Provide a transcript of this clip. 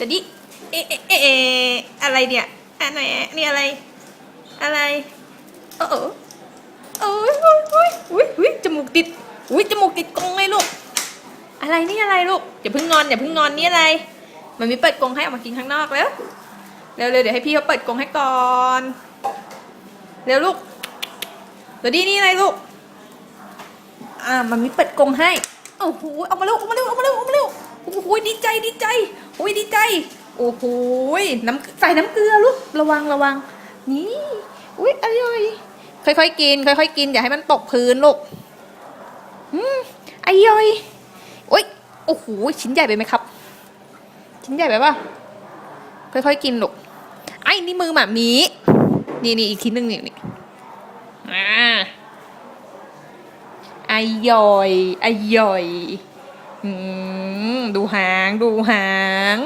แต่ดิเอะเอะเอะเอะอะไรเนี่ยอันไหนนี่อะไร อะไรเออเออเอ้ยโอ้ยอุ้ยอุ้ยอุ้ยจมูกติดอุ้ยจมูกติดกรงเลยลูก อะไรนี่อะไรลูกอย่าเพิ่งงอนอย่าเพิ่งงอนนี่อะไร มันมีเปิดกรงให้ออกมากินข้างนอกแล้วเร็วเร็วเดี๋ยวให้พี่เขาเปิดกรงให้ก่อนเร็วลูกเดี๋ยวดีนี่อะไรลูก อ่ามันมีเปิดกรงให้โอ้โหเอามาเร็วเอามาเร็วเอามาเร็วเอามาเร็วโอ้โหดีใจดีใจ อุ้ยดีใจ โอ้โหน้ำใส่น้ำเกลือลูก ระวังระวัง นี่ อุ้ยอร่อย ค่อยๆกิน ค่อยๆกิน อย่าให้มันตกพื้นลูก อืมอร่อยโอ้ย โอ้โห ชิ้นใหญ่ไปไหมครับ ชิ้นใหญ่ไปป่ะค่อยๆกินลูก ไอ้นี่มือหมามี นี่นี่อีกชิ้นหนึ่งนี่นี่อ่าอร่อยอร่อยอืม ดูหาง ดูหาง